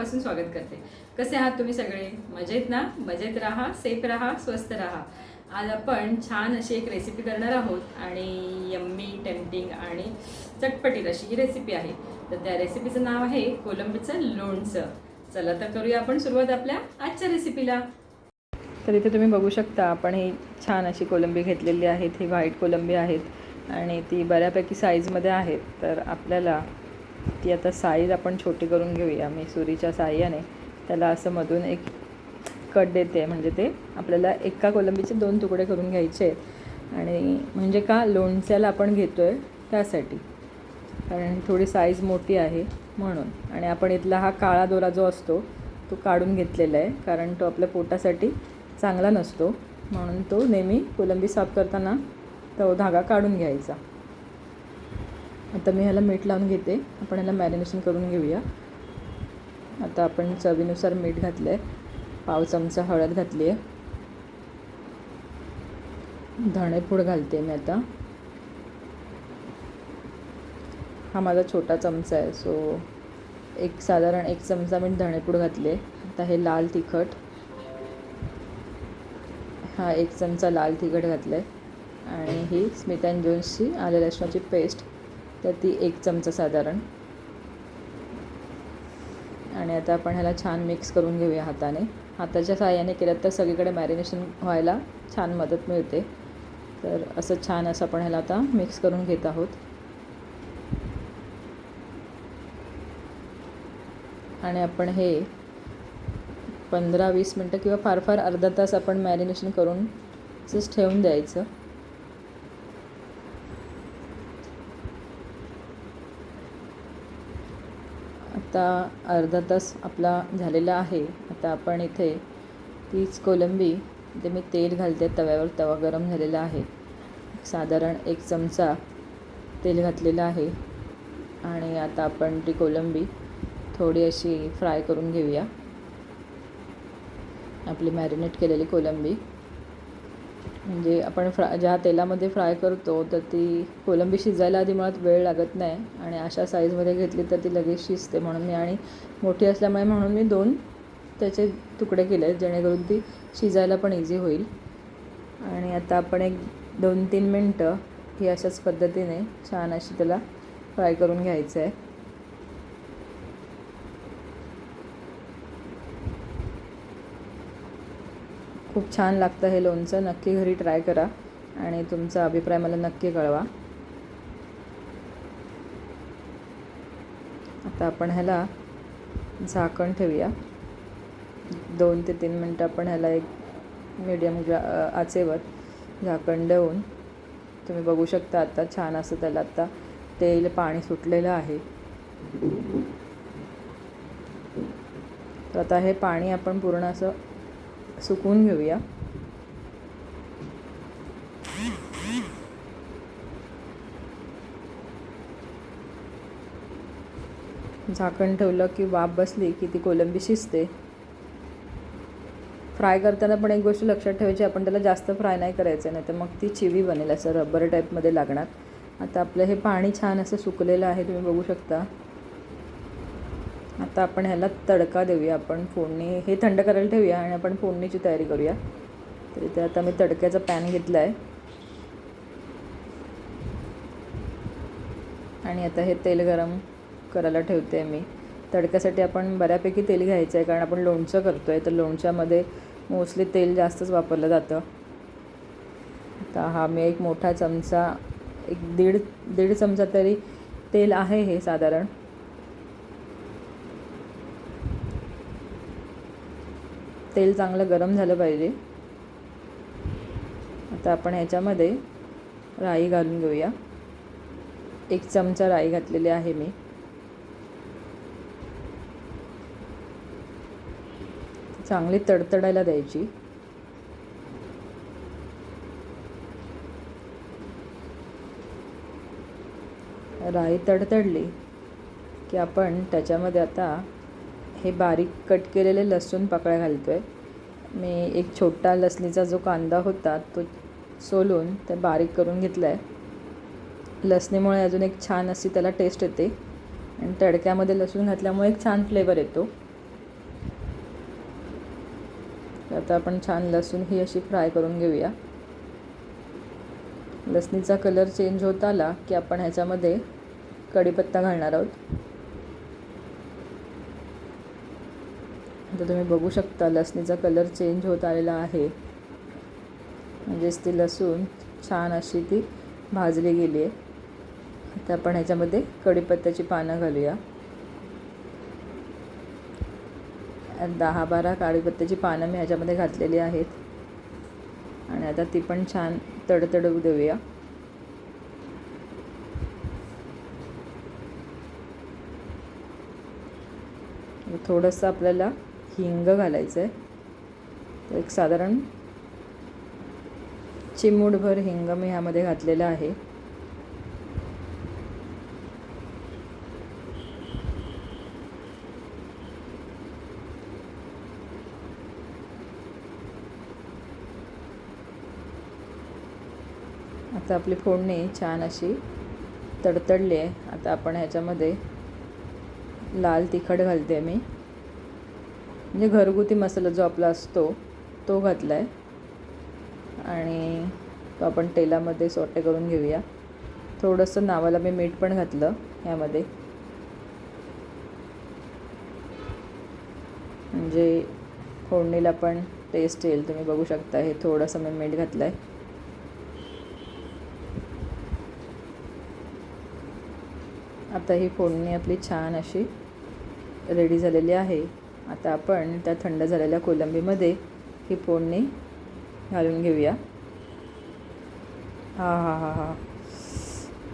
मनापासून स्वागत करते. कसे आहात तुम्ही सगळे? मजेत ना? मजेत राहा सेफ राहा स्वस्त राहा. आज आपण छान अशी एक रेसिपी करणार आहोत आणि यम्मी टेम्पटिंग आणि चटपटीत अशी ही रेसिपी आहे. तर त्या रेसिपीचं नाव आहे कोलंबीचं लोणचं. चला तर करूया आपण सुरुवात आपल्या आजच्या रेसिपीला तर इथे तुम्ही बघू शकता आपण ही छान अशी कोलंबी घेतलेली आहेत. ही व्हाईट कोलंबी आहेत आणि ती बऱ्यापैकी साईजमध्ये आहेत. तर आपल्याला ती आता साईज आपण छोटी करून घेऊया. मी सुरीच्या साह्याने त्याला असं मधून एक कट देते. म्हणजे ते आपल्याला एका कोलंबीचे दोन तुकडे करून घ्यायचे आहेत. आणि म्हणजे का लोणच्याला आपण घेतो आहे त्यासाठी. कारण थोडी साईज मोठी आहे म्हणून. आणि आपण इथला हा काळा दोरा जो असतो तो काढून घेतलेला आहे. कारण तो आपल्या पोटासाठी चांगला नसतो. म्हणून तो नेहमी कोलंबी साफ करताना तो धागा काढून घ्यायचा. आता मी ह्याला मीठ लावून घेते. आपण ह्याला मॅरिनेशन करून घेऊया. आता आपण चवीनुसार मीठ घातलं आहे पाव चमचा हळद घातली आहे धणेपूड घालते मी आता. हा माझा छोटा चमचा आहे सो एक साधारण एक चमचा मी धणेपूड घातले. आता हे लाल तिखट. हा एक चमचा लाल तिखट घातलं आहे आणि ही स्मिथ अँड जोन्सची आले लसणाची पेस्ट तर ती एक चमचा साधारण. आणि आता आपण ह्याला छान मिक्स करून घेऊया हाताने. हाताच्या सहाय्याने केलं तर सगळीकडे मॅरिनेशन व्हायला छान मदत मिळते. तर असं छान असं आपण ह्याला आता मिक्स करून घेत आहोत. आणि आपण हे पंधरा वीस मिनटं किंवा फार फार अर्धा तास आपण मॅरिनेशन करून जस्ट ठेवून द्यायचं. आता अर्धा तास आपला झालेला आहे. आता आपण इथे तीच कोलंबी इथे मी तेल घालते तव्यावर तवा गरम झालेला आहे. साधारण एक चमचा तेल घातलेलं आहे. आणि आता आपण ती कोलंबी थोडी अशी फ्राय करून घेऊया. आपली मॅरिनेट केलेली कोलंबी. म्हणजे आपण फ्रा ज्या तेलामध्ये फ्राय करतो तर ती कोलंबी शिजायला आधी मुळात वेळ लागत नाही आणि अशा साईजमध्ये घेतली तर ती लगेच शिजते म्हणून मी आणि मोठी असल्यामुळे म्हणून मी दोन त्याचे तुकडे केले जेणेकरून ती शिजायला पण इझी होईल. आणि आता आपण एक दोन तीन मिनटं ही अशाच पद्धतीने छान अशी त्याला फ्राय करून घ्यायचं आहे. खूप छान लागतं हे लोणचं. नक्की घरी ट्राय करा आणि तुमचा अभिप्राय मला नक्की कळवा. आता आपण ह्याला झाकण ठेवूया. दोन ते तीन मिनटं आपण ह्याला एक मीडियम ग्रा आचेवर झाकण देऊन तुम्ही बघू शकता आता छान असं त्याला आता तेल पाणी सुटलेलं आहे. तर आता हे पाणी आपण पूर्ण असं सुकवून घेऊया. झाकण ठेवलं की वाफ बसली की ती कोलंबी शिजते. फ्राय करताना पण एक गोष्ट लक्षात ठेवायची आपण त्याला जास्त फ्राय नाही करायचं नाही तर मग ती चिवी बनेल असं रबर टाईपमध्ये लागणार. आता आपलं हे पाणी छान असं सुकलेलं आहे तुम्ही बघू शकता. आता आपण ह्याला तडका देऊया. आपण फोडणी हे थंड करायला ठेवूया आणि आपण फोडणीची तयारी करूया. तर इथे आता मी तडक्याचा पॅन घेतला आहे आणि आता हे तेल गरम करायला ठेवते मी. तडक्यासाठी आपण बऱ्यापैकी तेल घ्यायचं आहे कारण आपण लोणचं करतो आहे तर लोणच्यामध्ये मोस्टली तेल जास्तच वापरलं जातं. आता हा मी एक मोठा चमचा एक दीड दीड चमचा तरी तेल आहे हे साधारण. तेल चांगलं गरम झालं पाहिजे. आता आपण ह्याच्यामध्ये राई घालून घेऊया. एक चमचा राई घातलेली आहे मी. चांगली तडतडायला द्यायची. राई तडतडली की आपण त्याच्यामध्ये आता हे बारीक कट केलेले लसूण पाकळ्या घालतो आहे मी एक छोटा लसणीचा जो कांदा होता तो सोलून ते बारीक करून घेतला आहे लसणीमुळे अजून एक छान अशी त्याला टेस्ट येते. आणि तडक्यामध्ये लसूण घातल्यामुळे एक छान फ्लेवर येतो. आता आपण छान लसूण ही अशी फ्राय करून घेऊया. लसणीचा कलर चेंज होत आला की आपण ह्याच्यामध्ये कढीपत्ता घालणार आहोत. आता तुम्ही बघू शकता लसणीचा कलर चेंज होत आलेला आहे. म्हणजेच ती लसूण छान अशी ती भाजली गेली आहे आता आपण ह्याच्यामध्ये कढीपत्त्याची पानं घालूया. दहा बारा काळीपत्त्याची पानं मी ह्याच्यामध्ये घातलेली आहेत. आणि आता ती पण छान तडतडवू देऊया. थोडंसं आपल्याला हिंग घालायचं आहे एक साधारण चिमूटभर हिंग मी ह्यामध्ये घातलेला आहे. आता आपली फोडणी छान अशी तडतडली आहे. आता आपण ह्याच्यामध्ये लाल तिखट घालते मी. म्हणजे घरगुती मसाला जो आपला असतो तो घातला आहे आणि तो आपण तेलामध्ये सोटे करून घेऊया. थोडंसं नावाला मी मीठ पण घातलं ह्यामध्ये म्हणजे फोडणीला पण टेस्ट येईल तुम्ही बघू शकता. हे थोडंसं मी मीठ घातलं आहे आता ही फोडणी आपली छान अशी रेडी झालेली आहे. आता आपण त्या थंड झालेल्या कोलंबीमध्ये ही फोडणी घालून घेऊया. हा हा हा हा.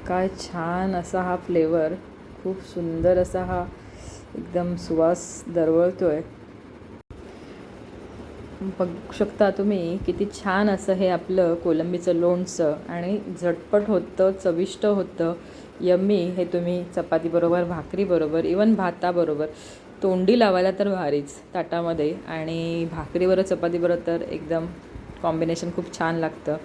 काय छान असा हा फ्लेवर. खूप सुंदर असा हा एकदम सुवास दरवळतो आहे बघू शकता तुम्ही किती छान असं हे आपलं कोलंबीचं लोणचं आणि झटपट होतं चविष्ट होतं यम्मी हे तुम्ही चपातीबरोबर भाकरीबरोबर इवन भाताबरोबर तोंडी लावायला तर भारीच ताटामध्ये आणि भाकरीबरोबर चपातीबरोबर तर एकदम कॉम्बिनेशन खूप छान लागतं.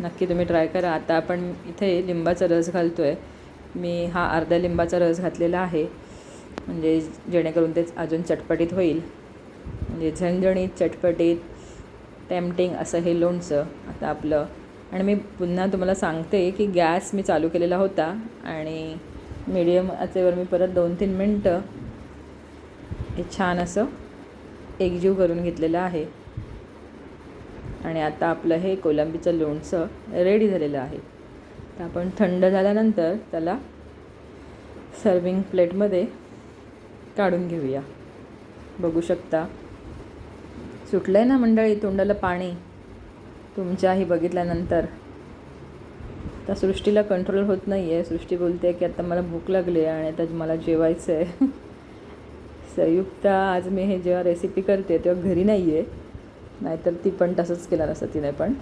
नक्की तुम्ही ट्राय करा. आता आपण इथे लिंबाचा रस घालतो आहे मी हा अर्ध्या लिंबाचा रस घातलेला आहे. म्हणजे जेणेकरून तेच अजून चटपटीत होईल. म्हणजे झणझणीत चटपटीत टेम्पटिंग असं हे लोणचं आता आपलं. आणि मी पुन्हा तुम्हाला सांगते की गॅस मी चालू केलेला होता आणि मीडियम आचेवर मी परत दोन तीन मिनटं हे छान असं एकजीव करून घेतलेलं आहे. आणि आता आपलं हे कोलंबीचं लोणचं रेडी झालेलं आहे. तर आपण थंड झाल्यानंतर त्याला सर्विंग प्लेटमध्ये काढून घेऊया. बघू शकता. सुटलं आहे ना मंडळी तोंडाला पाणी? तुमच्याही बघितल्यानंतर. त्या सृष्टीला कंट्रोल होत नाही आहे सृष्टी बोलते की आता मला भूक लागली आहे आणि आता मला जेवायचं आहे संयुक्त आज मी हे जेव्हा रेसिपी करते तेव्हा घरी नाही आहे नाहीतर ती पण तसंच केलं नसतं तिने पण.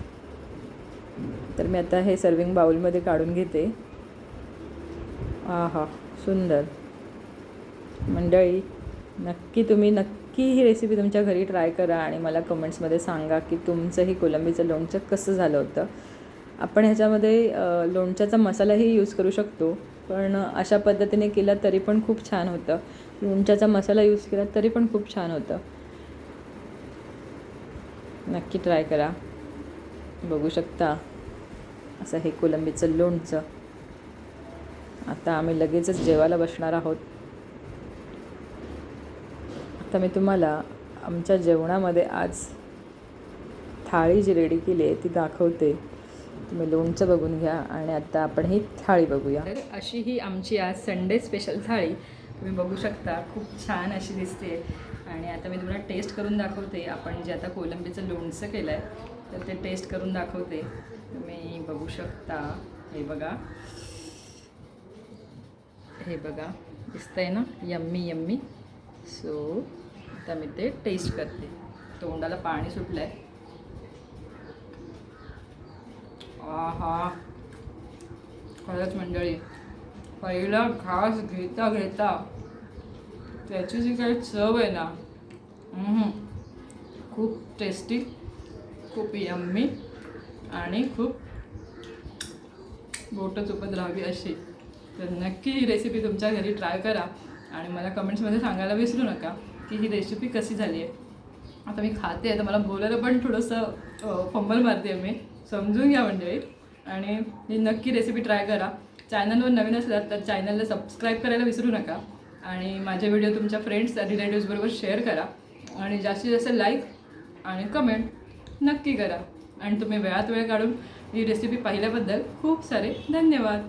तर मी आता हे सर्विंग बाउलमध्ये काढून घेते. हा हा सुंदर. मंडळी नक्की तुम्ही नक्की ही रेसिपी तुमच्या घरी ट्राय करा आणि मला कमेंट्समध्ये सांगा की तुमचंही कोलंबीचं लोणचं कसं झालं होतं. आपण ह्याच्यामध्ये लोणच्याचा मसालाही यूज करू शकतो पण अशा पद्धतीने केला तरी पण खूप छान होतं. लोणच्याचा मसाला यूज केला तरी पण खूप छान होतं. नक्की ट्राय करा. बघू शकता असं हे कोलंबीचं लोणचं. आता आम्ही लगेचच जेवायला बसणार आहोत. आता मी तुम्हाला आमच्या जेवणामध्ये आज थाळी जी रेडी केली आहे ती दाखवते. तुम्ही लोणचं बघून घ्या आणि आता आपण ही थाळी बघूया. तर अशी ही आमची आज संडे स्पेशल थाळी. तुम्ही बघू शकता खूप छान अशी दिसते. आणि आता मी तुम्हाला टेस्ट करून दाखवते. आपण जे आता कोलंबीचं लोणचं केलं आहे तर ते टेस्ट करून दाखवते. तुम्ही बघू शकता. हे बघा. हे बघा. दिसतंय ना? Yummy yummy. सो आता मी ते टेस्ट करते. तोंडाला पाणी सुटलं आहे आहा. खरंच मंडळी. पहिला घास घेता घेता त्याची जी काही चव आहे ना. खूप टेस्टी खूप यम्मी आणि खूप बोटं चुपत राहावी अशी. तर नक्की ही रेसिपी तुमच्या घरी ट्राय करा आणि मला कमेंट्समध्ये सांगायला विसरू नका की ही रेसिपी कशी झाली आहे. आता मी खाते आहे तर मला बोलायला पण थोडंसं फंबल मारते मी. समजून घ्या म्हणजे. आणि ही नक्की रेसिपी ट्राय करा. चॅनलवर नवीन असलात तर चॅनलला सबस्क्राईब करायला विसरू नका. आणि माझे व्हिडिओ तुमच्या फ्रेंड्स रिलेटिव्सबरोबर शेअर करा. आणि जास्तीत जास्त लाईक आणि कमेंट नक्की करा. आणि तुम्ही वेळात वेळ काढून ही रेसिपी पाहिल्याबद्दल खूप सारे धन्यवाद.